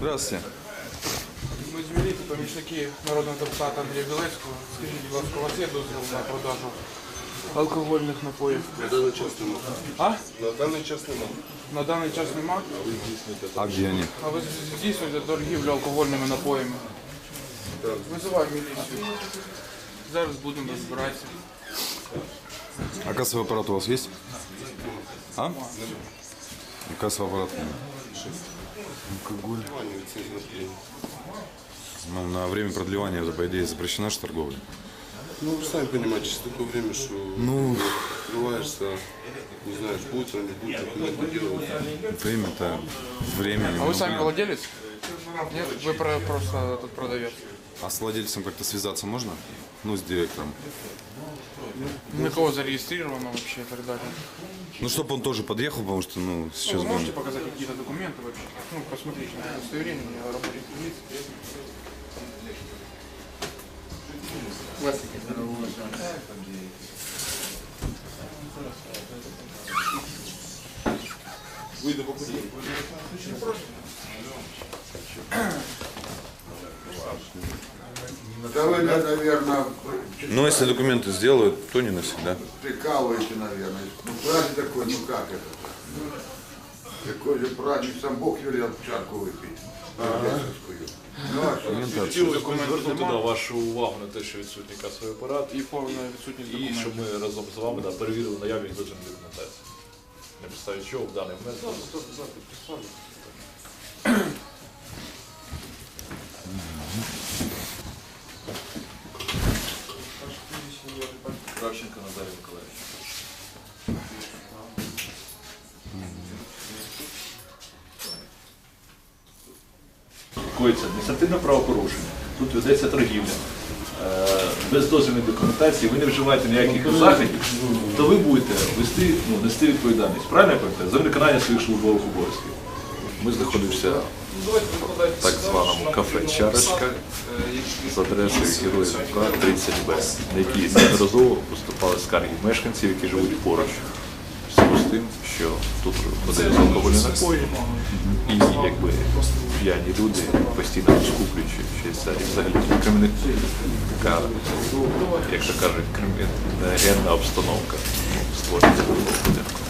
Здравствуйте. Ми з міліції, помічники народного депутата Андрія Білецького. Скажіть, будь ласка, у вас є дозвіл на продажу алкогольних напоїв? На даний час нема. А? На даний час нема. На даний час нема. А где они? А ви здійснюєте торгівлю алкогольними напоями? Так. Визивай міліцію. Зараз будемо розбиратися. А кассовый аппарат у вас есть? А? Кассовый аппарат. Алкоголь. Ваня від цих напрямів. Ну, на время продлевания, по идее, запрещена же торговля. Ну, вы сами понимаете, сейчас такое время, что Ну. открываешься, не знаешь, будет оно, не будет, документы делать. Время-то... Время. А ну, ви самі блин. владелець? Ні? Ви про- просто тут продаєте? А с владельцем как-то связаться можно? Ну, с директором. На кого зареєстровано вообще и так далее? Ну, чтобы он тоже подъехал, потому что, ну, Ну, сейчас вы будем... можете показать какие-то документы вообще? Ну, посмотрите на удостоверение о работе милиции. Да вы, да, наверное, Ну, если документы сделают, то не навсегда. прикалываете, наверное. Ну, праздник такой, ну как это? Такой же праздник, сам Бог велел чарку выпить. Рождественскую. Ну, а что? Хотілося б звернути да, вашу увагу на те, що відсутній касовий апарат, І повна відсутність і документів. щоб ми разом з вами да, перевірили наявність злочинної документації. На підставі чого в даний момент Кравченко Назарій Миколаївич. Коїться адміністративне правопорушення. Тут ведеться торгівля. Е, Без дозвільної документації ви не вживаєте ніяких заходів, то ви будете вести, ну, нести відповідальність. Правильно я пам'ятаю? За виконання своїх службових обов'язків. Ми знаходимося так званому кафе Чарочка з адресою Героїв Бука 30Б, на якій неодноразово поступали скарги мешканців, які живуть поруч. З тим, що тут подають алкогольні напої, і якби п'яні люди постійно розкуплюючи щось взагалі кримінальна така, як то кажуть, криміногенна обстановка створюється в будинку.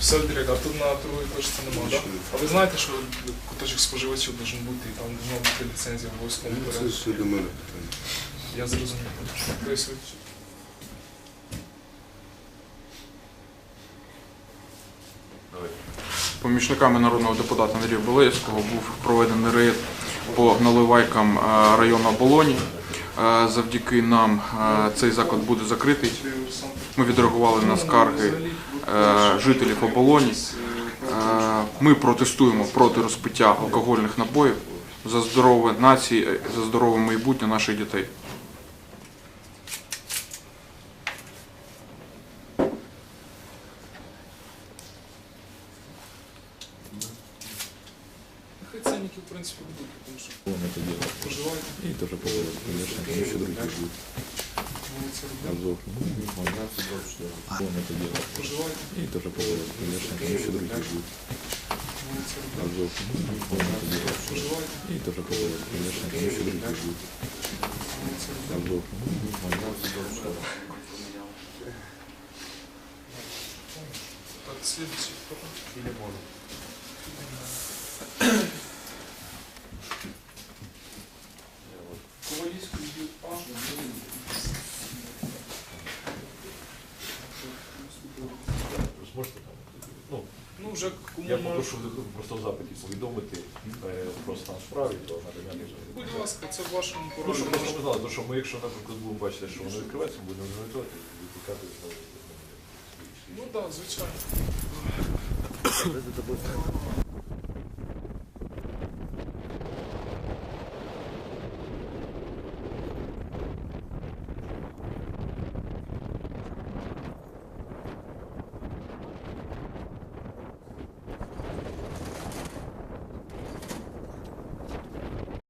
Все, директор, а тут на торговій точці немає, так? А ви знаєте, що куточок споживачів має бути, і там має бути ліцензія обов'язково Це вперед? все до мене питання. Я зрозумів. Помічниками народного депутата Андрія Белецького був проведений рейд по наливайкам е, району Оболоні. Е, Завдяки нам е, цей заклад буде закритий. Ми відреагували на скарги жителів Оболоні. Е, Ми протестуємо проти розпиття алкогольних напоїв за здорове нації, е, за здорове майбутнє наших дітей. Нехай ценники, в принципі, будуть, тому що проживаєте. І теж поводить, звісно, тому що другі будуть. Вулиця Рубльова. Обзор. Повне тоді. Проживаєте. І теж поводить, звісно, тому що другі будуть. Вулиця Рубльова. Обзор. Повне тоді. Проживаєте. І теж поводить, звісно, тому що другі будуть. Вулиця Рубльова. Обзор. Так, слідчий. Ковалівський ЮА. Ви зможете там? Ну, Ну, вже кому я може. попрошу просто в запиті повідомити е, про стан справи, то надання дозволу. Будь ласка, це в вашому Ну, щоб просто ми знали, тому що ми, якщо, наприклад, будемо бачити, що воно відкривається, ми будемо розглядати і викликати знову. Ну так, звичайно.